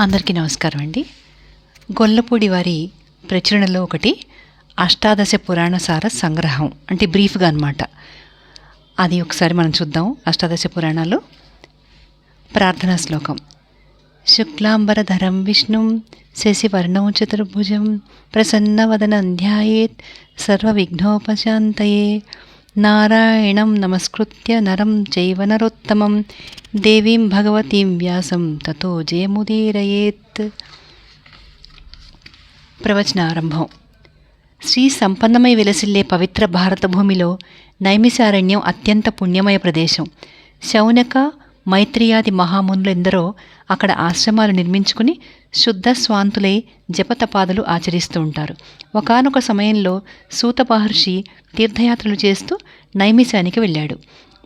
అందరికీ నమస్కారం అండి. గొల్లపూడి వారి ప్రచురణలో ఒకటి అష్టాదశ పురాణ సార సంగ్రహం అంటే బ్రీఫ్గా అనమాట అది ఒకసారి మనం చూద్దాం అష్టాదశ పురాణాలు. ప్రార్థనా శ్లోకం. శుక్లాంబరధరం విష్ణుం శశివర్ణం చతుర్భుజం ప్రసన్నవదనం ధ్యాయేత్ సర్వవిఘ్నోపశాంతయే నారాయణం నమస్కృత్య నరం చైవనరోత్తమం దేవీం భగవతీం వ్యాసం తతో జయముదీరయేత్ ప్రవచనారంభం శ్రీ సంపన్నమై వెలసిల్లే పవిత్ర భారత భూమిలో నైమిసారణ్యం అత్యంత పుణ్యమయ ప్రదేశం శౌనక మైత్రియాది మహామునులెందరో అక్కడ ఆశ్రమాలు నిర్మించుకుని శుద్ధ స్వాంతులై జపతపాదులు ఆచరిస్తూ ఉంటారు। ఒకానొక సమయంలో సూత మహర్షి తీర్థయాత్రలు చేస్తూ నైమిశానికి వెళ్ళాడు.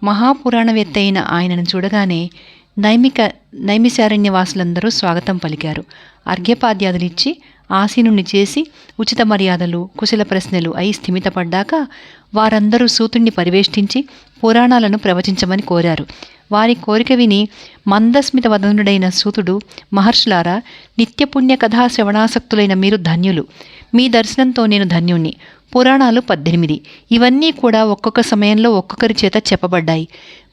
మహాపురాణవేత్త అయిన ఆయనను చూడగానే నైమిక నైమిశారణ్యవాసులందరూ స్వాగతం పలికారు. అర్ఘ్యపాద్యాదులిచ్చి ఆశీనుణ్ణి చేసి ఉచిత మర్యాదలు కుశల ప్రశ్నలు అయి స్థిమితపడ్డాక వారందరూ సూతుణ్ణి పరివేష్టించి పురాణాలను ప్రవచించమని కోరారు. వారి కోరిక విని మందస్మిత వదనుడైన సూతుడు మహర్షులారా నిత్యపుణ్య కథా శ్రవణాసక్తులైన మీరు ధన్యులు. మీ దర్శనంతో నేను ధన్యుణ్ణి. పురాణాలు పద్దెనిమిది. ఇవన్నీ కూడా ఒక్కొక్క సమయంలో ఒక్కొక్కరి చేత చెప్పబడ్డాయి.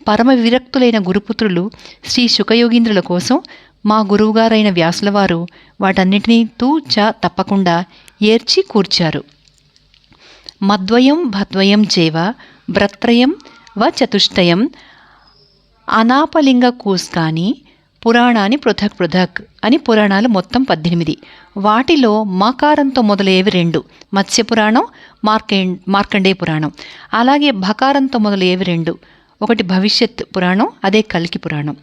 పరమ విరక్తులైన గురుపుత్రులు శ్రీ శుకయోగీంద్రుల కోసం మా గురువుగారైన వ్యాసులవారు వాటన్నిటినీ తూచ చ తప్పకుండా ఏర్చి కూర్చారు. మద్వయం భద్వయం చేవ భ్రత్రయం వ చతుష్టయం అనాపలింగ కూస్కాని పురాణాన్ని పృథక్ పృథక్ అని పురాణాలు మొత్తం పద్దెనిమిది. వాటిలో మకారంతో మొదలయ్యేవి రెండు. మత్స్య పురాణం మార్కే మార్కండే పురాణం. అలాగే భకారంతో మొదలయ్యేవి రెండు. ఒకటి భవిష్యత్ పురాణం అదే కల్కి పురాణం.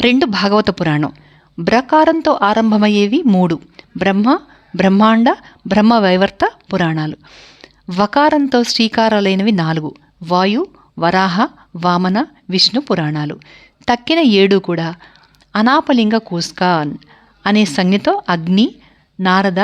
రెండు భాగవత పురాణం. బ్రకారంతో ఆరంభమయ్యేవి మూడు. బ్రహ్మ బ్రహ్మాండ బ్రహ్మ వైవర్త పురాణాలు. వకారంతో శ్రీకారాలైనవి నాలుగు. వాయు వరాహ వామన విష్ణు పురాణాలు. తక్కిన ఏడు కూడా అనాపలింగ కూస్కాన్ అనే సంజ్ఞతో అగ్ని నారద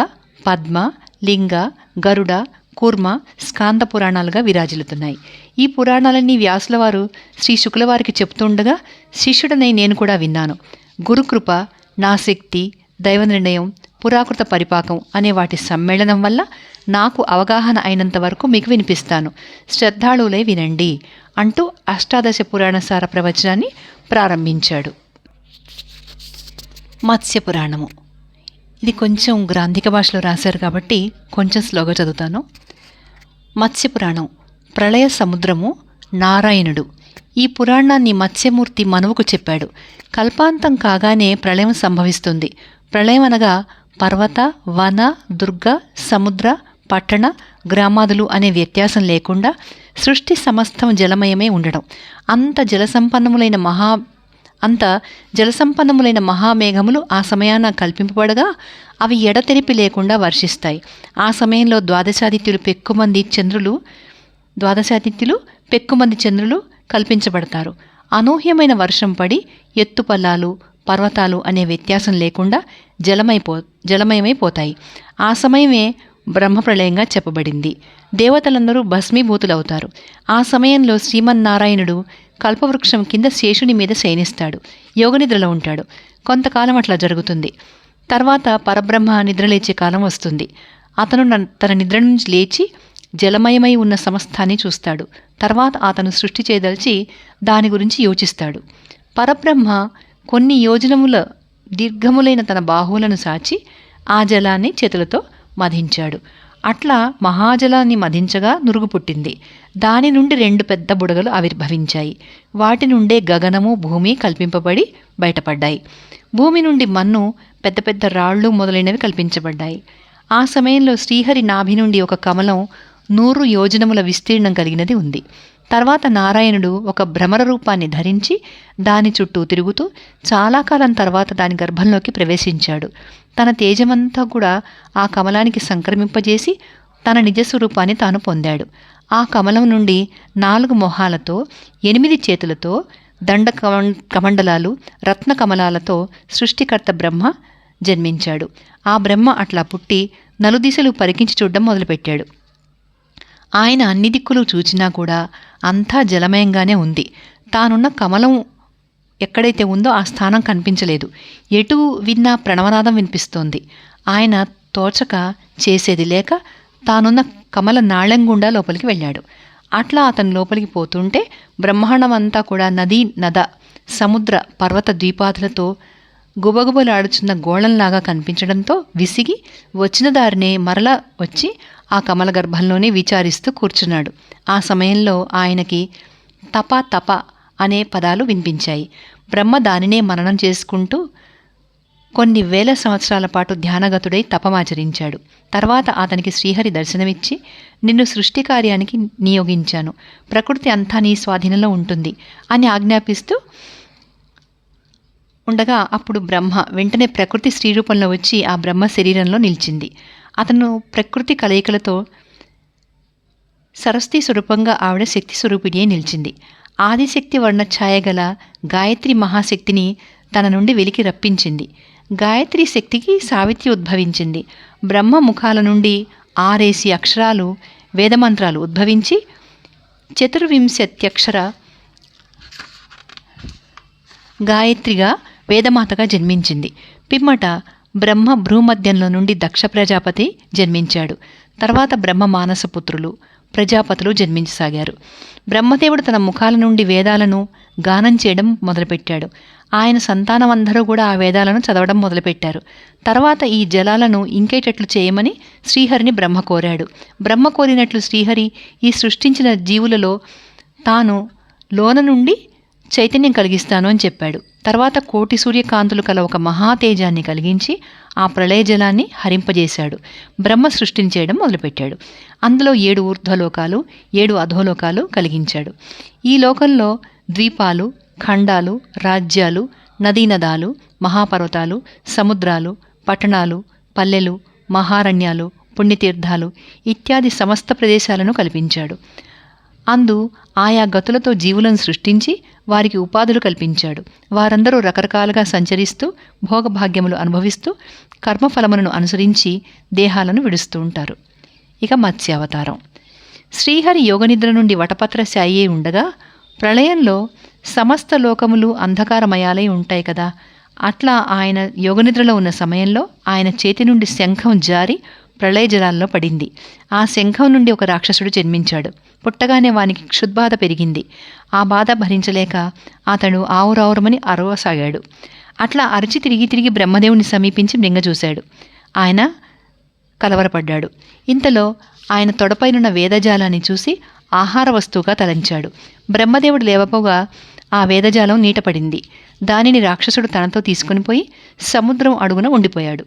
పద్మ లింగ గరుడ కూర్మ స్కాంద పురాణాలుగా విరాజిల్లుతున్నాయి. ఈ పురాణాలన్నీ వ్యాసుల వారు శ్రీ శుక్లవారికి చెప్తుండగా శిష్యుడనై నేను కూడా విన్నాను. గురుకృప నా శక్తి దైవ నిర్ణయం పురాకృత పరిపాకం అనే వాటి సమ్మేళనం వల్ల నాకు అవగాహన అయినంత వరకు మీకు వినిపిస్తాను. శ్రద్ధాళువులై వినండి అంటూ అష్టాదశ పురాణసార ప్రవచనాన్ని ప్రారంభించాడు. మత్స్య పురాణము ఇది కొంచెం గ్రాంధిక భాషలో రాశారు కాబట్టి కొంచెం స్లోగా చదువుతాను. మత్స్య పురాణం ప్రళయ సముద్రము నారాయణుడు. ఈ పురాణాన్ని మత్స్యమూర్తి మనువుకు చెప్పాడు. కల్పాంతం కాగానే ప్రళయం సంభవిస్తుంది. ప్రళయం అనగా పర్వత వన దుర్గ సముద్ర పట్టణ గ్రామాదులు అనే వ్యత్యాసం లేకుండా సృష్టి సమస్తం జలమయమే ఉండడం. అంత జలసంపన్నములైన మహా అంత జలసంపన్నములైన మహామేఘములు ఆ సమయాన కల్పింపబడగా అవి ఎడతెరిపి లేకుండా వర్షిస్తాయి. ఆ సమయంలో ద్వాదశాదిత్యులు పెక్కుమంది చంద్రులు ద్వాదశాదిత్యులు పెక్కుమంది చంద్రులు కల్పించబడతారు. అనూహ్యమైన వర్షం పడి ఎత్తుపల్లాలు పర్వతాలు అనే వ్యత్యాసం లేకుండా జలమైపో జలమయమైపోతాయి ఆ సమయమే బ్రహ్మప్రళయంగా చెప్పబడింది. దేవతలందరూ భస్మీభూతులవుతారు. ఆ సమయంలో శ్రీమన్నారాయణుడు కల్పవృక్షం కింద శేషుని మీద శయనిస్తాడు. యోగనిద్రలో ఉంటాడు. కొంతకాలం అట్లా జరుగుతుంది. తర్వాత పరబ్రహ్మ నిద్రలేచే కాలం వస్తుంది. అతను తన నిద్ర నుంచి లేచి జలమయమై ఉన్న సమస్తాన్ని చూస్తాడు. తర్వాత అతను సృష్టి చేయదలిచి దాని గురించి యోచిస్తాడు. పరబ్రహ్మ కొన్ని యోజనముల దీర్ఘములైన తన బాహువులను సాచి ఆ జలాన్ని చేతులతో మధించాడు. అట్లా మహాజలాన్ని మధించగా నురుగు పుట్టింది. దాని నుండి రెండు పెద్ద బుడగలు ఆవిర్భవించాయి. వాటి నుండే గగనము భూమి కల్పింపబడి బయటపడ్డాయి. భూమి నుండి మన్ను పెద్ద పెద్ద రాళ్ళు మొదలైనవి కల్పించబడ్డాయి. ఆ సమయంలో శ్రీహరి నాభి నుండి ఒక కమలం నూరు యోజనముల విస్తీర్ణం కలిగినది ఉంది. తర్వాత నారాయణుడు ఒక భ్రమర రూపాన్ని ధరించి దాని చుట్టూ తిరుగుతూ చాలా కాలం తర్వాత దాని గర్భంలోకి ప్రవేశించాడు. తన తేజమంతా కూడా ఆ కమలానికి సంక్రమింపజేసి తన నిజస్వరూపాన్ని తాను పొందాడు. ఆ కమలం నుండి నాలుగు మొహాలతో ఎనిమిది చేతులతో దండ కమండలాలు రత్న కమలాలతో సృష్టికర్త బ్రహ్మ జన్మించాడు. ఆ బ్రహ్మ అట్లా పుట్టి నలుదిశలు పరికించి చూడడం మొదలుపెట్టాడు. ఆయన అన్ని దిక్కులు చూచినా కూడా అంతా జలమయంగానే ఉంది. తానున్న కమలం ఎక్కడైతే ఉందో ఆ స్థానం కనిపించలేదు. ఎటు విన్నా ప్రణవనాదం వినిపిస్తోంది. ఆయన తోచక చేసేది లేక తానున్న కమల నాళం గుండా లోపలికి వెళ్ళాడు. అట్లా అతను లోపలికి పోతుంటే బ్రహ్మాండం అంతా కూడా నదీ నద సముద్ర పర్వత ద్వీపాదులతో గుబగుబలాడుచున్న గోళంలాగా కనిపించడంతో విసిగి వచ్చిన దారినే మరల వచ్చి ఆ కమల గర్భంలోనే విచారిస్తూ కూర్చున్నాడు. ఆ సమయంలో ఆయనకి తప తప అనే పదాలు వినిపించాయి. బ్రహ్మ దానినే మననం చేసుకుంటూ కొన్ని వేల సంవత్సరాల పాటు ధ్యానగతుడై తపమాచరించాడు. తర్వాత అతనికి శ్రీహరి దర్శనమిచ్చి నిన్ను సృష్టి కార్యానికి నియోగించాను. ప్రకృతి అంతా నీ స్వాధీనంలో ఉంటుంది అని ఆజ్ఞాపిస్తూ ఉండగా అప్పుడు బ్రహ్మ వెంటనే ప్రకృతి స్త్రీ రూపంలో వచ్చి ఆ బ్రహ్మ శరీరంలో నిలిచింది. అతను ప్రకృతి కలయికలతో సరస్వతి స్వరూపంగా ఆవిడ శక్తి స్వరూపిణియే నిలిచింది. ఆదిశక్తి వర్ణఛాయ గల గాయత్రి మహాశక్తిని తన నుండి వెలికి రప్పించింది. గాయత్రి శక్తికి సావిత్రి ఉద్భవించింది. బ్రహ్మ ముఖాల నుండి ఆరేసి అక్షరాలు వేదమంత్రాలు ఉద్భవించి చతుర్వింశత్యక్షర గాయత్రిగా వేదమాతగా జన్మించింది. పిమ్మట బ్రహ్మ భ్రూమధ్యంలో నుండి దక్ష ప్రజాపతి జన్మించాడు. తర్వాత బ్రహ్మ మానసపుత్రులు ప్రజాపతులు జన్మించసాగారు. బ్రహ్మదేవుడు తన ముఖాల నుండి వేదాలను గానం చేయడం మొదలుపెట్టాడు. ఆయన సంతానం అందరూ కూడా ఆ వేదాలను చదవడం మొదలుపెట్టారు. తర్వాత ఈ జలాలను ఇంకేటట్లు చేయమని శ్రీహరిని బ్రహ్మ కోరాడు. బ్రహ్మ కోరినట్లు శ్రీహరి ఈ సృష్టించిన జీవులలో తాను లోన నుండి చైతన్యం కలిగిస్తాను అని చెప్పాడు. తర్వాత కోటి సూర్యకాంతులు కల ఒక మహాతేజాన్ని కలిగించి ఆ ప్రళయ జలాన్ని హరింపజేశాడు. బ్రహ్మ సృష్టిని చేయడం మొదలుపెట్టాడు. అందులో ఏడు ఊర్ధ్వలోకాలు ఏడు అధోలోకాలు కలిగించాడు. ఈ లోకంలో ద్వీపాలు ఖండాలు రాజ్యాలు నదీనదాలు మహాపర్వతాలు సముద్రాలు పట్టణాలు పల్లెలు మహారణ్యాలు పుణ్యతీర్థాలు ఇత్యాది సమస్త ప్రదేశాలను కల్పించాడు. అందు ఆయా గతులతో జీవులను సృష్టించి వారికి ఉపాధులు కల్పించాడు. వారందరూ రకరకాలుగా సంచరిస్తూ భోగభాగ్యములు అనుభవిస్తూ కర్మఫలములను అనుసరించి దేహాలను విడుస్తూ ఉంటారు. ఇక మత్స్యావతారం. శ్రీహరి యోగనిద్ర నుండి వటపత్ర శాయే ఉండగా ప్రళయంలో సమస్త లోకములు అంధకారమయాలై ఉంటాయి కదా. అట్లా ఆయన యోగనిద్రలో ఉన్న సమయంలో ఆయన చేతి నుండి శంఖం జారి ప్రళయ జలాల్లో పడింది. ఆ శంఖం నుండి ఒక రాక్షసుడు జన్మించాడు. పుట్టగానే వానికి క్షుద్బాధ పెరిగింది. ఆ బాధ భరించలేక అతడు ఆవురావురమని అరవసాగాడు. అట్లా అరిచి తిరిగి తిరిగి బ్రహ్మదేవుని సమీపించి మృంగజూశాడు. ఆయన కలవరపడ్డాడు. ఇంతలో ఆయన తొడపైనున్న వేదజాలాన్ని చూసి ఆహార వస్తువుగా తలంచాడు. బ్రహ్మదేవుడు లేవపోగా ఆ వేదజాలం నీటపడింది. దానిని రాక్షసుడు తనతో తీసుకుని పోయి సముద్రం అడుగున ఉండిపోయాడు.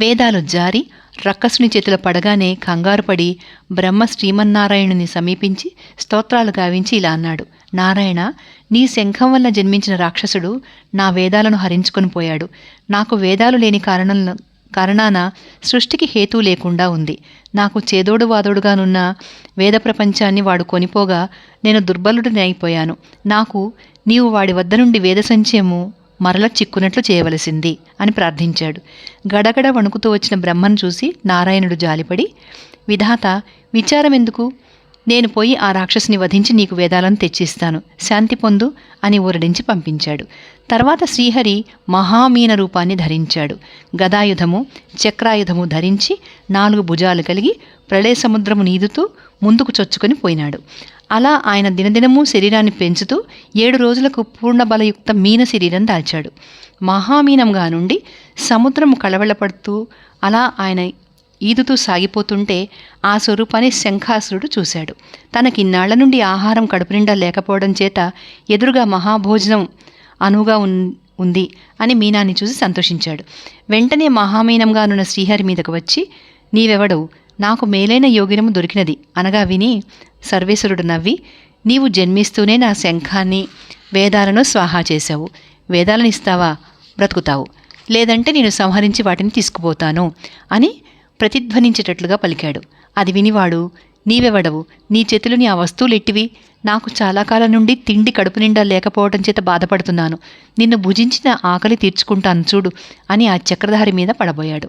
వేదాలు జారి రక్కసుని చేతిలో పడగానే కంగారుపడి బ్రహ్మ శ్రీమన్నారాయణుని సమీపించి స్తోత్రాలు గావించి ఇలా అన్నాడు. నారాయణ నీ శంఖం వల్ల జన్మించిన రాక్షసుడు నా వేదాలను హరించుకొని పోయాడు. నాకు వేదాలు లేని కారణం కారణాన సృష్టికి హేతు లేకుండా ఉంది. నాకు చేదోడు వాదోడుగానున్న వేద ప్రపంచాన్ని వాడు కొనిపోగా నేను దుర్బలుడిని అయిపోయాను. నాకు నీవు వాడి వద్ద నుండి వేద సంచయము మరల చిక్కునట్లు చేయవలసింది అని ప్రార్థించాడు. గడగడ వణుకుతూ వచ్చిన బ్రహ్మను చూసి నారాయణుడు జాలిపడి విధాత విచారం ఎందుకు నేను పోయి ఆ రాక్షసుని వధించి నీకు వేదాలను తెచ్చిస్తాను. శాంతి పొందు అని ఊరడించి పంపించాడు. తర్వాత శ్రీహరి మహామీన రూపాన్ని ధరించాడు. గదాయుధము చక్రాయుధము ధరించి నాలుగు భుజాలు కలిగి ప్రళయ సముద్రము నీదుతూ ముందుకు చొచ్చుకొని పోయినాడు. అలా ఆయన దినదినము శరీరాన్ని పెంచుతూ ఏడు రోజులకు పూర్ణబలయుక్త మీన శరీరం దాల్చాడు. మహామీనంగా నుండి సముద్రము కళవెళ్ళపడుతూ అలా ఆయన ఈదుతూ సాగిపోతుంటే ఆ స్వరూపాన్ని శంఖాసురుడు చూశాడు. తనకిన్నాళ్ళ నుండి ఆహారం కడుపు నిండా లేకపోవడం చేత ఎదురుగా మహాభోజనం అనువుగా ఉన్ ఉంది అని మీనాన్ని చూసి సంతోషించాడు. వెంటనే మహామీనంగానున్న శ్రీహరి మీదకు వచ్చి నీవెవడవు నాకు మేలైన యోగినము దొరికినది. అనగా విని సర్వేశ్వరుడు నవ్వి నీవు జన్మిస్తూనే నా శంఖాన్ని వేదాలను స్వాహా చేశావు. వేదాలను ఇస్తావా? బ్రతుకుతావు. లేదంటే నేను సంహరించి వాటిని తీసుకుపోతాను అని ప్రతిధ్వనించేటట్లుగా పలికాడు. అది వినివాడు నీవెవడవు? నీ చేతులని ఆ వస్తువులు ఎట్టివి నాకు చాలా కాలం నుండి తిండి కడుపు నిండా లేకపోవటం చేత బాధపడుతున్నాను. నిన్ను భుజించిన ఆకలి తీర్చుకుంటాను చూడు అని ఆ చక్రధారి మీద పడబోయాడు.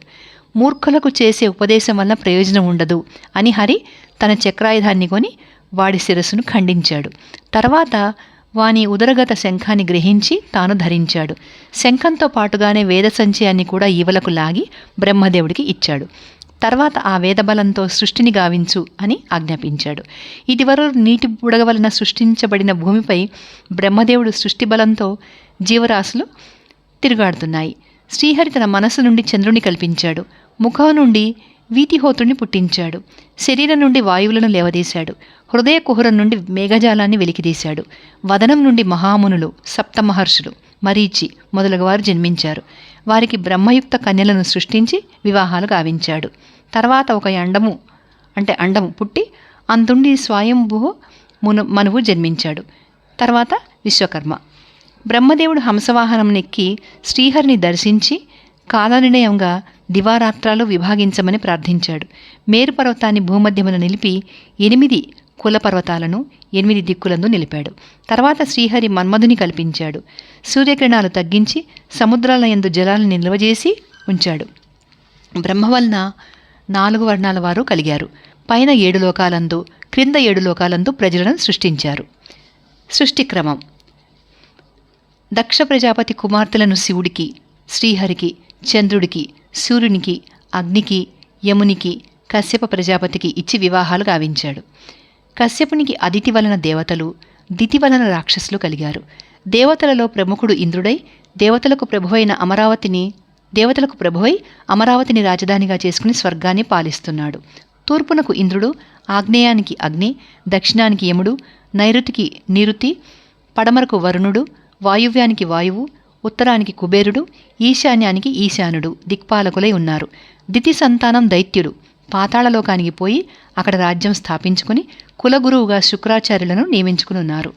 మూర్ఖులకు చేసే ఉపదేశం వల్ల ప్రయోజనం ఉండదు అని హరి తన చక్రాయుధాన్ని కొని వాడి శిరస్సును ఖండించాడు. తర్వాత వాని ఉదరగత శంఖాన్ని గ్రహించి తాను ధరించాడు. శంఖంతో పాటుగానే వేద సంచయాన్ని కూడా ఈవలకు లాగి బ్రహ్మదేవుడికి ఇచ్చాడు. తర్వాత ఆ వేదబలంతో సృష్టిని గావించు అని ఆజ్ఞాపించాడు. ఇదివరకు నీటి బుడగ వలన సృష్టించబడిన భూమిపై బ్రహ్మదేవుడు సృష్టి బలంతో జీవరాశులు తిరుగాడుతున్నాయి. శ్రీహరి తన మనసు నుండి చంద్రుని కల్పించాడు. ముఖం నుండి వీతిహోతుడిని పుట్టించాడు. శరీరం నుండి వాయువులను లేవదీశాడు. హృదయ కుహరం నుండి మేఘజాలాన్ని వెలికిదీశాడు వదనం నుండి మహామునులు సప్తమహర్షులు. మరీచి మొదలగువారు జన్మించారు. వారికి బ్రహ్మయుక్త కన్యలను సృష్టించి వివాహాలు గావించాడు. తర్వాత ఒక అండము అంటే అండము పుట్టి అందుండి స్వయంభూ మును మనువు జన్మించాడు. తర్వాత విశ్వకర్మ. బ్రహ్మదేవుడు హంసవాహనం నెక్కి శ్రీహరిని దర్శించి కాలనిర్ణయంగా దివారాత్రాలు విభాగించమని ప్రార్థించాడు. మేరు పర్వతాన్ని భూమధ్యమున నిలిపి ఎనిమిది కుల పర్వతాలను ఎనిమిది దిక్కులందు నిలిపాడు. తర్వాత శ్రీహరి మన్మధుని కల్పించాడు. సూర్యకిరణాలు తగ్గించి సముద్రాల యందు జలాలను నిల్వ చేసి ఉంచాడు. బ్రహ్మ వలన నాలుగు వర్ణాల వారు కలిగారు. పైన ఏడు లోకాలందు క్రింద ఏడు లోకాలందు ప్రజలను సృష్టించారు. సృష్టి క్రమం దక్ష ప్రజాపతి కుమార్తెలను శివుడికి శ్రీహరికి చంద్రుడికి సూర్యునికి అగ్నికి యమునికి కశ్యప ప్రజాపతికి ఇచ్చి వివాహాలు గావించాడు. కశ్యపునికి అదితి వలన దేవతలు దితి వలన రాక్షసులు కలిగారు. దేవతలలో ప్రముఖుడు ఇంద్రుడై దేవతలకు ప్రభువైన అమరావతిని దేవతలకు ప్రభువై అమరావతిని రాజధానిగా చేసుకుని స్వర్గాన్ని పాలిస్తున్నాడు. తూర్పునకు ఇంద్రుడు ఆగ్నేయానికి అగ్ని దక్షిణానికి యముడు నైరుతికి నిరుతి పడమరకు వరుణుడు వాయువ్యానికి వాయువు ఉత్తరానికి కుబేరుడు ఈశాన్యానికి ఈశానుడు దిక్పాలకులై ఉన్నారు. దితి సంతానం దైత్యుడు. పాతాళలోకానికి పోయి అక్కడ రాజ్యం స్థాపించుకుని కులగురువుగా శుక్రాచార్యులను నియమించుకుని ఉన్నారు.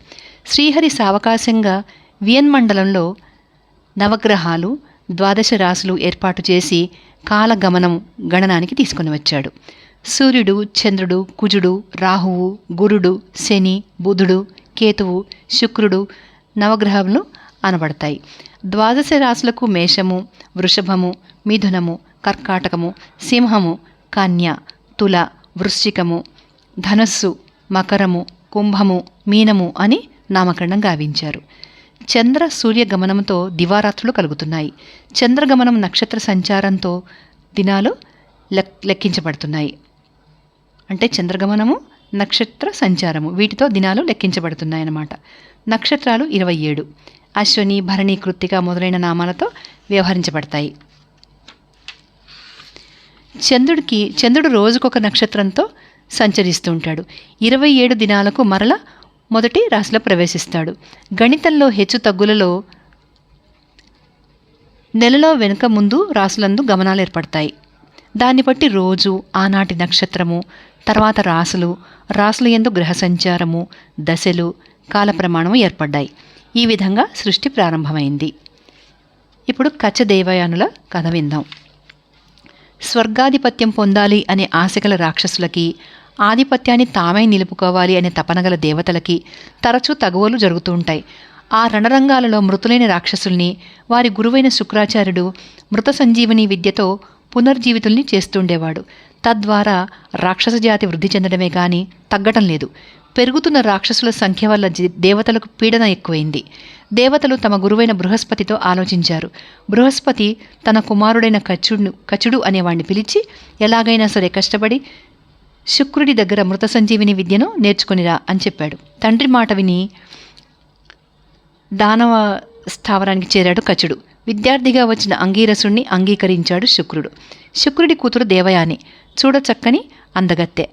శ్రీహరి సావకాశంగా వియన్ మండలంలో నవగ్రహాలు ద్వాదశ రాసులు ఏర్పాటు చేసి కాలగమనం గణనానికి తీసుకుని వచ్చాడు. సూర్యుడు చంద్రుడు కుజుడు రాహువు గురుడు శని బుధుడు కేతువు శుక్రుడు నవగ్రహములు అనబడతాయి. ద్వాదశ రాశులకు మేషము వృషభము మిథునము కర్కాటకము సింహము కన్య తుల వృశ్చికము ధనస్సు మకరము కుంభము మీనము అని నామకరణం గావించారు. చంద్ర సూర్య గమనంతో దివారాత్రులు కలుగుతున్నాయి. చంద్రగమనం నక్షత్ర సంచారంతో దినాలు లెక్ లెక్కించబడుతున్నాయి. అంటే చంద్రగమనము నక్షత్ర సంచారము వీటితో దినాలు లెక్కించబడుతున్నాయి అన్నమాట. నక్షత్రాలు ఇరవై ఏడు. అశ్వని భరణి కృత్తిక మొదలైన నామాలతో వ్యవహరించబడతాయి. చంద్రుడికి చంద్రుడు రోజుకొక నక్షత్రంతో సంచరిస్తూ ఉంటాడు. ఇరవై ఏడు దినాలకు మరల మొదటి రాశిలో ప్రవేశిస్తాడు. గణితంలో హెచ్చు తగ్గులలో నెలలో వెనుక ముందు రాసులందు గమనాలు ఏర్పడతాయి. దాన్ని బట్టి రోజు ఆనాటి నక్షత్రము తర్వాత రాసులు రాసుల ఎందు గ్రహ సంచారము దశలు కాల ప్రమాణము ఏర్పడ్డాయి. ఈ విధంగా సృష్టి ప్రారంభమైంది. ఇప్పుడు కచ్చ దేవయానుల కథ విందాం. స్వర్గాధిపత్యం పొందాలి అనే ఆశగల రాక్షసులకి ఆధిపత్యాన్ని తామే నిలుపుకోవాలి అనే తపనగల దేవతలకి తరచూ తగువలు జరుగుతూ ఉంటాయి. ఆ రణరంగాలలో మృతులైన రాక్షసుల్ని వారి గురువైన శుక్రాచార్యుడు మృత సంజీవని విద్యతో పునర్జీవితుల్ని చేస్తుండేవాడు. తద్వారా రాక్షస జాతి వృద్ధి చెందడమే కానీ తగ్గటం లేదు. పెరుగుతున్న రాక్షసుల సంఖ్య వల్ల దేవతలకు పీడన ఎక్కువైంది. దేవతలు తమ గురువైన బృహస్పతితో ఆలోచించారు. బృహస్పతి తన కుమారుడైన కచుడు కచుడు అనేవాణ్ణి పిలిచి ఎలాగైనా సరే కష్టపడి శుక్రుడి దగ్గర మృత సంజీవిని విద్యను నేర్చుకునిరా అని చెప్పాడు. తండ్రి మాట విని దానవ స్థావరానికి చేరాడు కచుడు. విద్యార్థిగా వచ్చిన అంగీరసుణ్ణి అంగీకరించాడు శుక్రుడు. శుక్రుడి కూతురు దేవయాని చూడచక్కని అందగత్తె.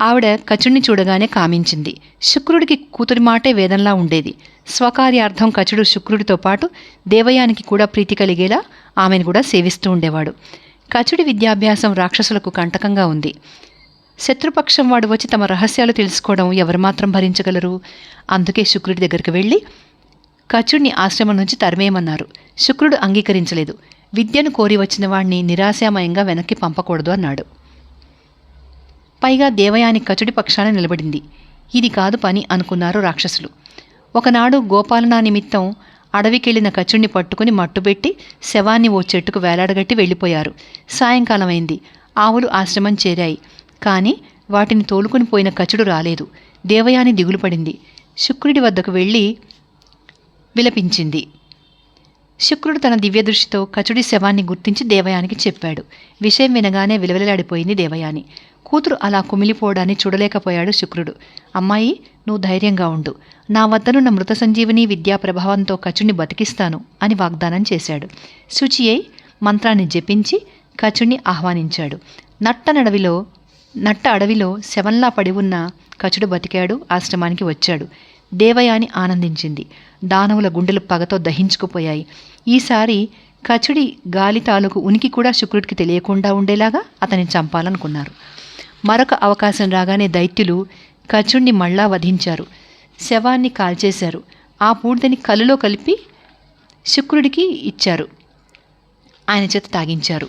ఆవిడ కచుడిని చూడగానే కామించింది. శుక్రుడికి కూతురి మాటే వేదంలా ఉండేది. స్వకార్యార్థం కచుడు శుక్రుడితో పాటు దేవయానికి కూడా ప్రీతి కలిగేలా ఆమెను కూడా సేవిస్తూ ఉండేవాడు. కచుడి విద్యాభ్యాసం రాక్షసులకు కంటకంగా ఉంది. శత్రుపక్షం వాడు వచ్చి తమ రహస్యాలు తెలుసుకోవడం ఎవరు మాత్రం భరించగలరు? అందుకే శుక్రుడి దగ్గరికి వెళ్ళి కచుడిని ఆశ్రమం నుంచి తరిమేయమన్నారు. శుక్రుడు అంగీకరించలేదు. విద్యను కోరి వచ్చిన వాణ్ణి నిరాశామయంగా వెనక్కి పంపకూడదు అన్నాడు. పైగా దేవయాని కచుడి పక్షాన నిలబడింది. ఇది కాదు పని అనుకున్నారు రాక్షసులు. ఒకనాడు గోపాలనా నిమిత్తం అడవికెళ్ళిన కచుడిని పట్టుకుని మట్టుబెట్టి శవాన్ని ఓ చెట్టుకు వేలాడగట్టి వెళ్ళిపోయారు. సాయంకాలం అయింది ఆవులు ఆశ్రమం చేరాయి. కానీ వాటిని తోలుకుని పోయిన కచుడు రాలేదు. దేవయాని దిగులు పడింది శుక్రుడి వద్దకు వెళ్ళి విలపించింది. శుక్రుడు తన దివ్యదృష్టితో కచుడి శవాన్ని గుర్తించి దేవయానికి చెప్పాడు. విషయం వినగానే విలవిలలాడిపోయింది దేవయాని. కూతురు అలా కుమిలిపోవడాన్ని చూడలేకపోయాడు శుక్రుడు. అమ్మాయి నువ్వు ధైర్యంగా ఉండు. నా వద్దనున్న మృత సంజీవని విద్యా ప్రభావంతో కచుడిని బతికిస్తాను అని వాగ్దానం చేశాడు. శుచి అయి మంత్రాన్ని జపించి కచుడిని ఆహ్వానించాడు. నట్ట నడవిలో నట్ట అడవిలో శవంలా పడి ఉన్న కచుడు బతికాడు ఆశ్రమానికి వచ్చాడు. దేవయాని ఆనందించింది. దానవుల గుండెలు పగతో దహించుకుపోయాయి. ఈసారి కచుడి గాలి తాలూకు ఉనికి కూడా శుక్రుడికి తెలియకుండా ఉండేలాగా అతన్ని చంపాలనుకున్నారు. మరొక అవకాశం రాగానే దైత్యులు కచుడిని మళ్ళా వధించారు. శవాన్ని కాల్చేశారు. ఆ బూడిదని కలులో కలిపి శుక్రుడికి ఇచ్చారు. ఆయన చేత తాగించారు.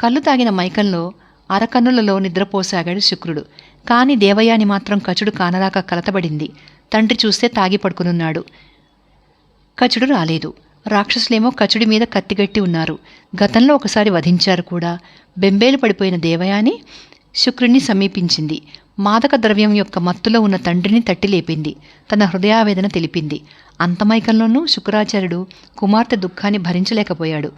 కళ్ళు తాగిన మైకంలో అరకన్నులలో నిద్రపోసాగాడు శుక్రుడు. కాని దేవయాని మాత్రం కచుడు కానరాక కలతబడింది. తండ్రి చూస్తే తాగి పడుకునున్నాడు. కచుడు రాలేదు. రాక్షసులేమో కచుడి మీద కత్తిగట్టి ఉన్నారు. గతంలో ఒకసారి వధించారు కూడా. బెంబేలు పడిపోయిన దేవయాని శుక్రుణ్ణి సమీపించింది. మాదక ద్రవ్యం యొక్క మత్తులో ఉన్న తండ్రిని తట్టి లేపింది. తన హృదయావేదన తెలిపింది. అంతమైకంలోనూ శుక్రాచార్యుడు కుమార్తె దుఃఖాన్ని భరించలేకపోయాడు.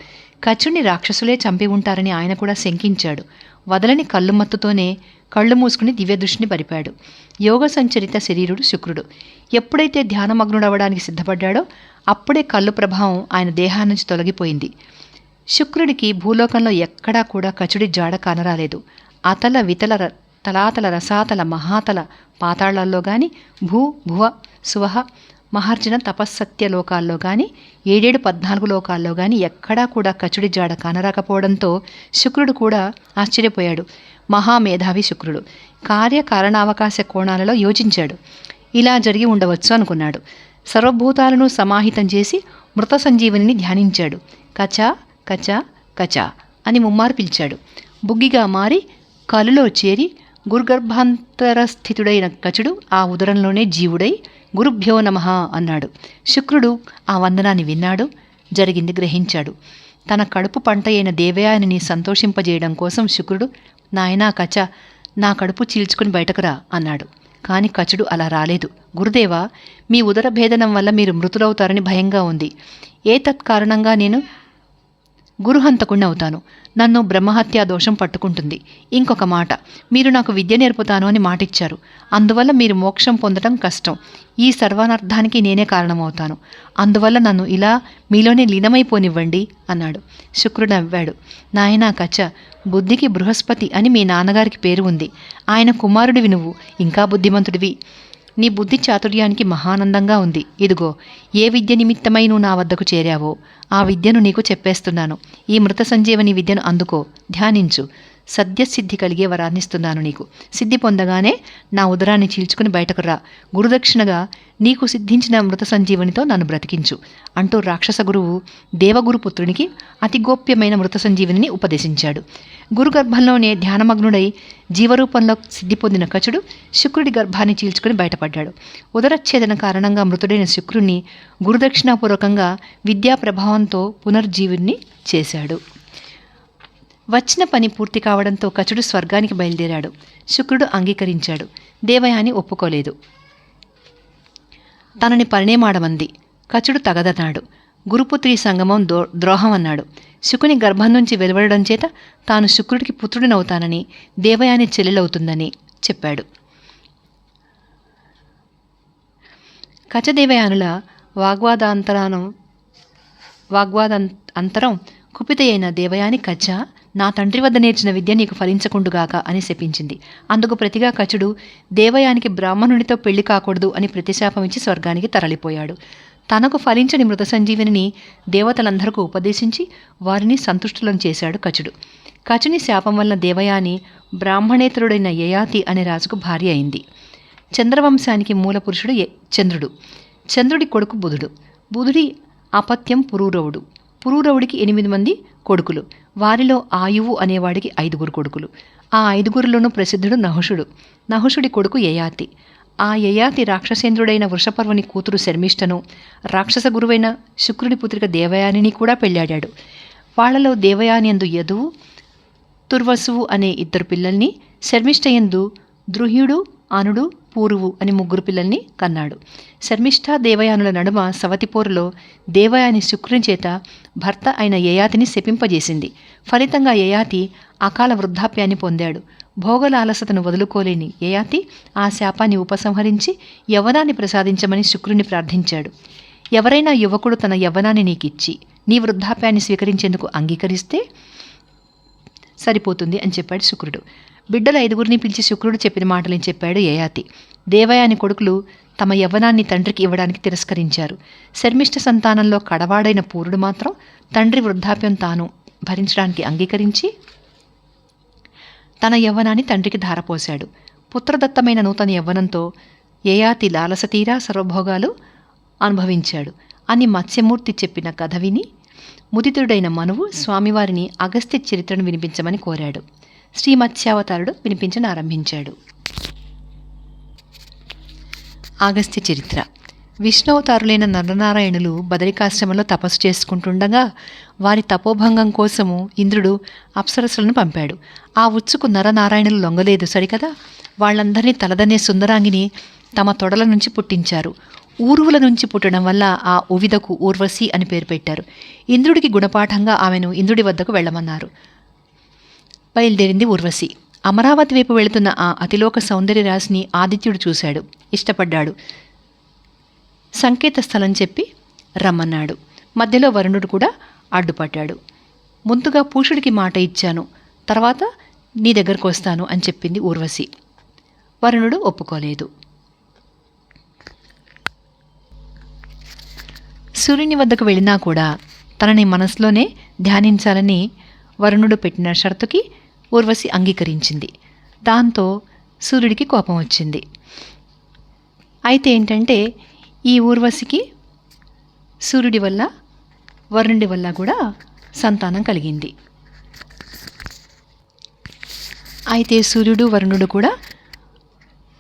కచుడిని రాక్షసులే చంపి ఉంటారని ఆయన కూడా శంకించాడు. వదలని కళ్ళుమత్తుతోనే కళ్ళు మూసుకుని దివ్యదృష్టిని పరిపాడు. యోగ సంచరిత శరీరుడు శుక్రుడు. ఎప్పుడైతే ధ్యానమగ్నుడవడానికి సిద్ధపడ్డాడో అప్పుడే కళ్ళు ప్రభావం ఆయన దేహాన్నించి తొలగిపోయింది. శుక్రుడికి భూలోకంలో ఎక్కడా కూడా కచుడి జాడ కానరాలేదు. అతల వితల ర- తలాతల రసాతల మహాతల పాతాళాల్లో గాని భూ భువ సువహ మహార్జున తపస్సత్య లోకాల్లో గాని ఏడేడు పద్నాలుగు లోకాల్లో గాని ఎక్కడా కూడా కచుడి జాడ కానరాకపోవడంతో శుక్రుడు కూడా ఆశ్చర్యపోయాడు. మహామేధావి శుక్రుడు. కార్యకారణావకాశ కోణాలలో యోచించాడు ఇలా జరిగి ఉండవచ్చు అనుకున్నాడు. సర్వభూతాలను సమాహితం చేసి మృత సంజీవనిని ధ్యానించాడు. కచా కచా కచా అని ముమ్మారు పిలిచాడు. బుగ్గిగా మారి కలులో చేరి గురుగర్భాంతరస్థితుడైన కచుడు ఆ ఉదరంలోనే జీవుడై గురుభ్యో నమ అన్నాడు. శుక్రుడు ఆ వందనాన్ని విన్నాడు జరిగింది గ్రహించాడు. తన కడుపు పంట అయిన దేవయానిని సంతోషింపజేయడం కోసం శుక్రుడు నాయనా కచ నా కడుపు చీల్చుకుని బయటకురా అన్నాడు. కాని కచుడు అలా రాలేదు. గురుదేవా మీ ఉదర భేదనం వల్ల మీరు మృతులవుతారని భయంగా ఉంది. ఏ తత్కారణంగా నేను గురుహంతకుణ్ణి అవుతాను? నన్ను బ్రహ్మహత్యా దోషం పట్టుకుంటుంది. ఇంకొక మాట మీరు నాకు విద్య నేర్పుతాను అని మాటిచ్చారు. అందువల్ల మీరు మోక్షం పొందడం కష్టం. ఈ సర్వానర్థానికి నేనే కారణమవుతాను. అందువల్ల నన్ను ఇలా మీలోనే లీనమైపోనివ్వండి అన్నాడు. శుక్రుడు నవ్వాడు. నాయనా కచ్చ బుద్ధికి బృహస్పతి అని మీ నాన్నగారికి పేరు ఉంది. ఆయన కుమారుడివి నువ్వు ఇంకా బుద్ధిమంతుడివి. నీ బుద్ధి చాతుర్యానికి మహానందంగా ఉంది. ఇదిగో ఏ విద్య నిమిత్తమై నువ్వు నా వద్దకు చేరావో ఆ విద్యను నీకు చెప్పేస్తున్నాను. ఈ మృత సంజీవని విద్యను అందుకో ధ్యానించు. సద్యసిద్ధి కలిగే వరాన్నిస్తున్నాను నీకు. సిద్ధి పొందగానే నా ఉదరాన్ని చీల్చుకుని బయటకు రా. గురుదక్షిణగా నీకు సిద్ధించిన మృత సంజీవనితో నన్ను బ్రతికించు. అంటూ రాక్షస గురువు దేవగురు పుత్రునికి అతి గోప్యమైన మృత సంజీవనిని ఉపదేశించాడు. గురుగర్భంలోనే ధ్యానమగ్నుడై జీవరూపంలో సిద్ధి పొందిన కచుడు శుక్రుడి గర్భాన్ని చీల్చుకుని బయటపడ్డాడు. ఉదరచ్ఛేదన కారణంగా మృతుడైన శుక్రుణ్ణి గురుదక్షిణాపూర్వకంగా విద్యా ప్రభావంతో పునర్జీవుణ్ణి చేశాడు. వచ్చిన పని పూర్తి కావడంతో కచుడు స్వర్గానికి బయలుదేరాడు. శుక్రుడు అంగీకరించాడు. దేవయాని ఒప్పుకోలేదు. తనని పరిణేమాడమంది కచుడు తగదన్నాడు. గురుపుత్రి సంగమం దో ద్రోహం అన్నాడు. శుకుని గర్భం నుంచి వెలువడడం చేత తాను శుక్రుడికి పుత్రుడినవుతానని దేవయాని చెల్లెలవుతుందని చెప్పాడు. కచదేవయానుల వాగ్వాదాంతరానం వాగ్వాదం అంతరం కుపిత అయిన దేవయాని కచ్చ నా తండ్రి వద్ద నేర్చిన విద్య నీకు ఫలించకుండుగాక అని శపించింది. అందుకు ప్రతిగా కచుడు దేవయానికి బ్రాహ్మణునితో పెళ్ళి కాకూడదు అని ప్రతిశాపం ఇచ్చి స్వర్గానికి తరలిపోయాడు. తనకు ఫలించని మృత సంజీవిని దేవతలందరికీ ఉపదేశించి వారిని సంతుష్టులను చేశాడు కచుడు. కచుని శాపం వలన దేవయాని బ్రాహ్మణేతరుడైన యయాతి అనే రాజుకు భార్య అయింది. చంద్రవంశానికి మూల పురుషుడు ఎ- చంద్రుడు. చంద్రుడి కొడుకు బుధుడు. బుధుడి అపత్యం పురూరవుడు. పురూరవుడికి ఎనిమిది మంది కొడుకులు. వారిలో ఆయువు అనేవాడికి ఐదుగురు కొడుకులు. ఆ ఐదుగురిలోనూ ప్రసిద్ధుడు నహుషుడు. నహుషుడి కొడుకు యయాతి. ఆ యయాతి రాక్షసేంద్రుడైన వృషపర్వుని కూతురు శర్మిష్టను రాక్షస గురువైన శుక్రుడి పుత్రిక దేవయానిని కూడా పెళ్ళాడాడు వాళ్ళలో దేవయాని ఎందు యదువు తుర్వసువు అనే ఇద్దరు పిల్లల్ని శర్మిష్టయందు ద్రుహ్యుడు అనుడు పూరువు అని ముగ్గురు పిల్లల్ని కన్నాడు. శర్మిష్ఠ దేవయానుల నడుమ సవతిపోరులో దేవయాని శుక్రుని చేత భర్త అయిన యయాతిని శపింపజేసింది. ఫలితంగా యయాతి అకాల వృద్ధాప్యాన్ని పొందాడు. భోగలాలసతను వదులుకోలేని యయాతి ఆ శాపాన్ని ఉపసంహరించి యవనాన్ని ప్రసాదించమని శుక్రుని ప్రార్థించాడు. ఎవరైనా యువకుడు తన యవ్వనాన్ని నీకిచ్చి నీ వృద్ధాప్యాన్ని స్వీకరించేందుకు అంగీకరిస్తే సరిపోతుంది అని చెప్పాడు శుక్రుడు. బిడ్డల ఐదుగురిని పిలిచి శుక్రుడు చెప్పిన మాటలని చెప్పాడు యయాతి. దేవయాని కొడుకులు తమ యవ్వనాన్ని తండ్రికి ఇవ్వడానికి తిరస్కరించారు. శర్మిష్ట సంతానంలో కడవాడైన పూరుడు మాత్రం తండ్రి వృద్ధాప్యం తాను భరించడానికి అంగీకరించి తన యవ్వనాన్ని తండ్రికి ధారపోశాడు. పుత్రదత్తమైన నూతన యవ్వనంతో యయాతి లాలసతీరా సర్వభోగాలు అనుభవించాడు. అని మత్స్యమూర్తి చెప్పిన కథ విని ముదితుడైన మనువు స్వామివారిని అగస్త్య చరిత్రను వినిపించమని కోరాడు. శ్రీ మత్స్యావతారుడు వినిపించనారంభించాడు. ఆగస్త్య చరిత్ర. విష్ణువతారులైన నరనారాయణులు బదరికాశ్రమంలో తపస్సు చేసుకుంటుండగా వారి తపోభంగం కోసము ఇంద్రుడు అప్సరసులను పంపాడు. ఆ ఉచ్చుకు నరనారాయణులు లొంగలేదు సరికదా? వాళ్ళందరినీ తలదనే సుందరాంగిని తమ తొడల నుంచి పుట్టించారు. ఊరువుల నుంచి పుట్టడం వల్ల ఆ ఉవిదకు ఊర్వశి అని పేరు పెట్టారు. ఇంద్రుడికి గుణపాఠంగా ఆమెను ఇంద్రుడి వద్దకు వెళ్ళమన్నారు. బయలుదేరింది ఊర్వశి. అమరావతి వైపు వెళుతున్న ఆ అతిలోక సౌందర్య రాశిని ఆదిత్యుడు చూశాడు. ఇష్టపడ్డాడు. సంకేత స్థలం చెప్పి రమ్మన్నాడు. మధ్యలో వరుణుడు కూడా అడ్డుపడ్డాడు. ముందుగా పూషుడికి మాట ఇచ్చాను. తర్వాత నీ దగ్గరకు వస్తాను అని చెప్పింది ఊర్వశి. వరుణుడు ఒప్పుకోలేదు. సూర్యుని వద్దకు వెళ్ళినా కూడా తనని మనసులోనే ధ్యానించాలని వరుణుడు పెట్టిన షరతుకి ఊర్వశి అంగీకరించింది. దాంతో సూర్యుడికి కోపం వచ్చింది. అయితే ఏంటంటే ఈ ఊర్వశికి సూర్యుడి వల్ల వరుణుడి వల్ల కూడా సంతానం కలిగింది. అయితే సూర్యుడు వరుణుడు కూడా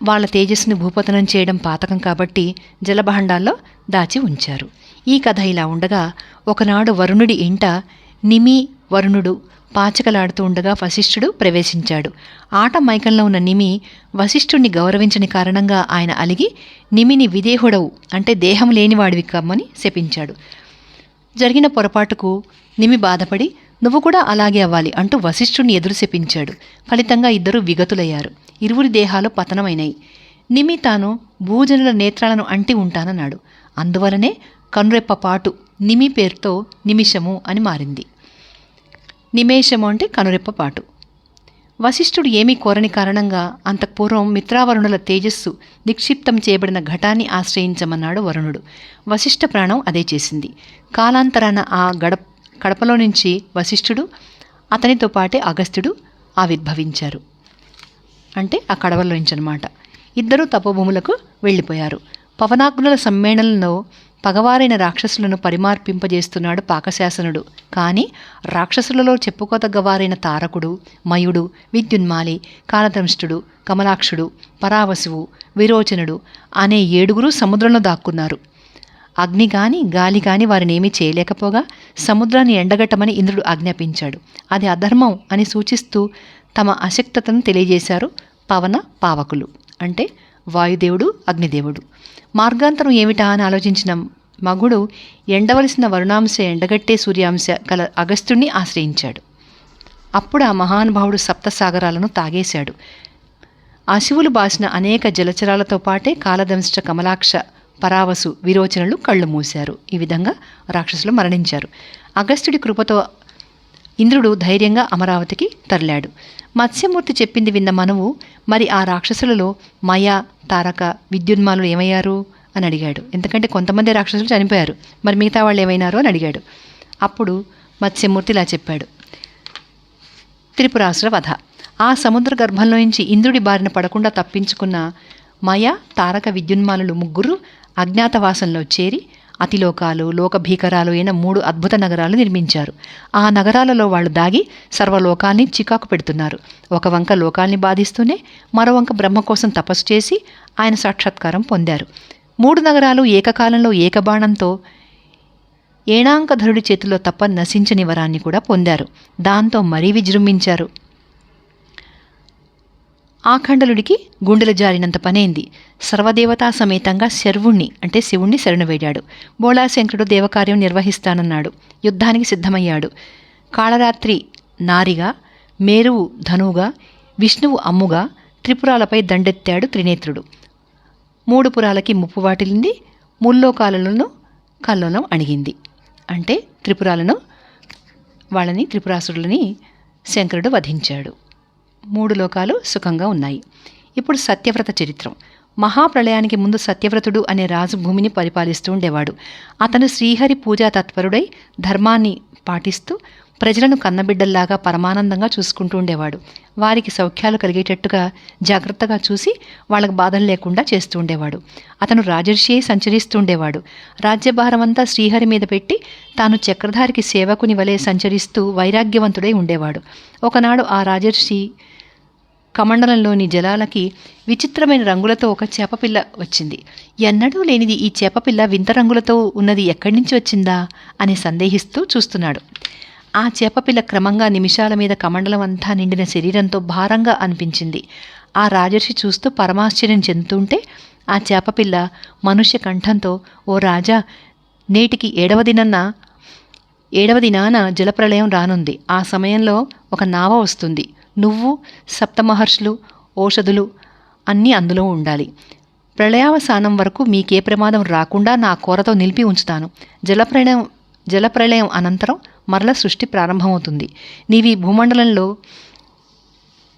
వాళ్ళ తేజస్సును భూపతనం చేయడం పాతకం కాబట్టి జలభాండాల్లో దాచి ఉంచారు. ఈ కథ ఇలా ఉండగా ఒకనాడు వరుణుడి ఇంట నిమి వరుణుడు పాచకలాడుతూ ఉండగా వశిష్ఠుడు ప్రవేశించాడు. ఆట మైకంలో ఉన్న నిమి వశిష్ఠుణ్ణి గౌరవించని కారణంగా ఆయన అలిగి నిమిని విదేహుడవు అంటే దేహం లేనివాడివి కమ్మని శపించాడు. జరిగిన పొరపాటుకు నిమి బాధపడి నువ్వు కూడా అలాగే అవ్వాలి అంటూ వశిష్ఠుణ్ణి ఎదురు శపించాడు. ఫలితంగా ఇద్దరు విగతులయ్యారు. ఇరువురి దేహాలు పతనమైనాయి. నిమి తాను భూజనుల నేత్రాలను అంటి ఉంటానన్నాడు. అందువలనే కనురెప్పపాటు నిమి పేరుతో నిమిషము అని మారింది. నిమేషము అంటే కనురెప్పపాటు. వశిష్ఠుడు ఏమీ కోరని కారణంగా అంతఃపూర్వం మిత్రావరుణుల తేజస్సు నిక్షిప్తం చేయబడిన ఘటాన్ని ఆశ్రయించమన్నాడు వరుణుడు. వశిష్ఠ ప్రాణం అదే చేసింది. కాలాంతరాన ఆ గడప కడపలో నుంచి వశిష్ఠుడు అతనితో పాటే అగస్త్యుడు ఆవిర్భవించారు. అంటే ఆ కడవలో నుంచి అనమాట ఇద్దరూ తపోభూములకు వెళ్ళిపోయారు. పవనాగ్నుల సమ్మేళనంలో పగవారైన రాక్షసులను పరిమార్పింపజేస్తున్నాడు పాకశాసనుడు. కానీ రాక్షసులలో చెప్పుకోదగ్గవారైన తారకుడు మయుడు విద్యున్మాలి కాలదంష్టుడు కమలాక్షుడు పరావశువు విరోచనుడు అనే ఏడుగురు సముద్రంలో దాక్కున్నారు. అగ్ని గాని గాలి గాని వారినేమీ చేయలేకపోగా సముద్రాన్ని ఎండగట్టమని ఇంద్రుడు ఆజ్ఞాపించాడు. అది అధర్మం అని సూచిస్తూ తమ అశక్తతను తెలియజేశారు పవన పావకులు. అంటే వాయుదేవుడు అగ్నిదేవుడు. మార్గాంతరం ఏమిటా అని ఆలోచించిన మగుడు ఎండవలసిన వరుణాంశ ఎండగట్టే సూర్యాంశ గల అగస్త్యుణ్ణి ఆశ్రయించాడు. అప్పుడు ఆ మహానుభావుడు సప్తసాగరాలను తాగేశాడు. ఆ శివులు బాసిన అనేక జలచరాలతో పాటే కాలదంశ కమలాక్ష పరావసు విరోచనలు కళ్ళు మూశారు. ఈ విధంగా రాక్షసులు మరణించారు. అగస్త్యుడి కృపతో ఇంద్రుడు ధైర్యంగా అమరావతికి తరలాడు. మత్స్యమూర్తి చెప్పింది విన్న మనవు మరి ఆ రాక్షసులలో మయ తారక విద్యున్మాలు ఏమయ్యారు? అని అడిగాడు. ఎందుకంటే కొంతమంది రాక్షసులు చనిపోయారు. మరి మిగతా వాళ్ళు ఏమైనారు? అని అడిగాడు. అప్పుడు మత్స్యమూర్తి ఇలా చెప్పాడు. త్రిపురాసుర వధ. ఆ సముద్ర గర్భంలో నుంచి ఇంద్రుడి బారిన పడకుండా తప్పించుకున్న మయ తారక విద్యున్మాలులు ముగ్గురు అజ్ఞాతవాసంలో చేరి అతిలోకాలు లోకభీకరాలు అయిన మూడు అద్భుత నగరాలు నిర్మించారు. ఆ నగరాలలో వాళ్ళు దాగి సర్వలోకాల్ని చికాకు పెడుతున్నారు. ఒక వంక లోకాల్ని బాధిస్తూనే మరో వంక బ్రహ్మ కోసం తపస్సు చేసి ఆయన సాక్షాత్కారం పొందారు. మూడు నగరాలు ఏకకాలంలో ఏకబాణంతో ఏణాంకధరుడి చేతిలో తప్ప నశించని వరాన్ని కూడా పొందారు. దాంతో మరీ విజృంభించారు. ఆఖండలుడికి గుండెలు జారినంత పనైంది. సర్వదేవతా సమేతంగా శర్వుణ్ణి అంటే శివుణ్ణి శరణువేడాడు బోళాశంకరుడు దేవకార్యం నిర్వహిస్తానన్నాడు. యుద్ధానికి సిద్ధమయ్యాడు. కాళరాత్రి నారిగా మేరువు ధనువుగా విష్ణువు అమ్ముగా త్రిపురాలపై దండెత్తాడు త్రినేత్రుడు. మూడు పురాలకి ముప్పు వాటిల్లింది. ముల్లోకాలను కల్లోలం అణిగింది. అంటే త్రిపురాలను వాళ్ళని త్రిపురాసురులని శంకరుడు వధించాడు. మూడు లోకాలు సుఖంగా ఉన్నాయి. ఇప్పుడు సత్యవ్రత చరిత్రం. మహాప్రళయానికి ముందు సత్యవ్రతుడు అనే రాజు భూమిని పరిపాలిస్తూ ఉండేవాడు. అతను శ్రీహరి పూజా తత్పరుడై ధర్మాన్ని పాటిస్తూ ప్రజలను కన్నబిడ్డల్లాగా పరమానందంగా చూసుకుంటూ ఉండేవాడు. వారికి సౌఖ్యాలు కలిగేటట్టుగా జాగ్రత్తగా చూసి వాళ్ళకు బాధలు లేకుండా చేస్తూ ఉండేవాడు. అతను రాజర్షియే సంచరిస్తూ ఉండేవాడు. రాజ్యభారమంతా శ్రీహరి మీద పెట్టి తాను చక్రధారికి సేవకుని వలె సంచరిస్తూ వైరాగ్యవంతుడై ఉండేవాడు. ఒకనాడు ఆ రాజర్షి కమండలంలోని జలాలకి విచిత్రమైన రంగులతో ఒక చేపపిల్ల వచ్చింది. ఎన్నడూ లేనిది ఈ చేపపిల్ల వింత రంగులతో ఉన్నది ఎక్కడి నుంచి వచ్చిందా అని సందేహిస్తూ చూస్తున్నాడు. ఆ చేపపిల్ల క్రమంగా నిమిషాల మీద కమండలం అంతా నిండిన శరీరంతో భారంగా అనిపించింది. ఆ రాజర్షి చూస్తూ పరమాశ్చర్యం చెందుతుంటే ఆ చేపపిల్ల మనుష్య కంఠంతో ఓ రాజా నేటికి ఏడవ దినన్న ఏడవ దినాన జలప్రళయం రానుంది. ఆ సమయంలో ఒక నావ వస్తుంది. నువ్వు సప్తమహర్షులు ఓషధులు అన్నీ అందులో ఉండాలి. ప్రళయావసానం వరకు మీకే ప్రమాదం రాకుండా నా కోరతో నిలిపి ఉంచుతాను. జలప్రళయం జలప్రళయం అనంతరం మరల సృష్టి ప్రారంభమవుతుంది. నీవి భూమండలంలో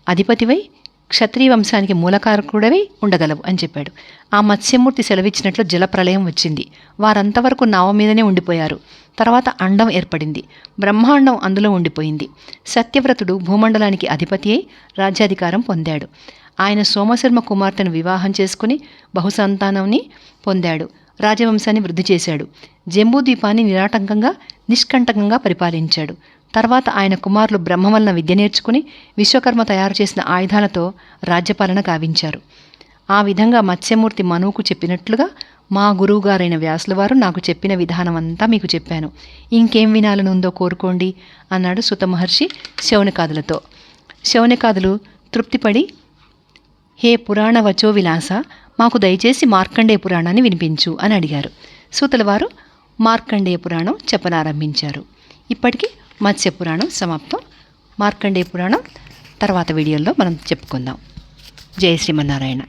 అధిపతివై క్షత్రియ వంశానికి మూలకారకుడవై ఉండగలవు అని చెప్పాడు. ఆ మత్స్యమూర్తి సెలవిచ్చినట్లు జలప్రలయం వచ్చింది. వారంతవరకు నావ మీదనే ఉండిపోయారు. తర్వాత అండం ఏర్పడింది. బ్రహ్మాండం అందులో ఉండిపోయింది. సత్యవ్రతుడు భూమండలానికి అధిపతి అయి రాజ్యాధికారం పొందాడు. ఆయన సోమశర్మ కుమార్తెను వివాహం చేసుకుని బహుసంతానాన్ని పొందాడు. రాజవంశాన్ని వృద్ధి చేశాడు. జంబూద్వీపాన్ని నిరాటంకంగా నిష్కంటకంగా పరిపాలించాడు. తర్వాత ఆయన కుమారులు బ్రహ్మ వలన విద్య నేర్చుకుని విశ్వకర్మ తయారు చేసిన ఆయుధాలతో రాజ్యపాలన గావించారు. ఆ విధంగా మత్స్యమూర్తి మనువుకు చెప్పినట్లుగా మా గురువుగారైన వ్యాసుల వారు నాకు చెప్పిన విధానం అంతా మీకు చెప్పాను. ఇంకేం వినాలనుందో కోరుకోండి అన్నాడు సుత మహర్షి శౌనకాదులతో. శౌనకాదులు తృప్తిపడి హే పురాణ వచో విలాస మాకు దయచేసి మార్కండేయ పురాణాన్ని వినిపించు అని అడిగారు. సూతల వారు మార్కండేయ పురాణం చెప్పనారంభించారు. ఇప్పటికీ మత్స్య పురాణం సమాప్తం. మార్కండేయ పురాణం తర్వాత వీడియోలో మనం చెప్పుకుందాం. జయ శ్రీమన్నారాయణ.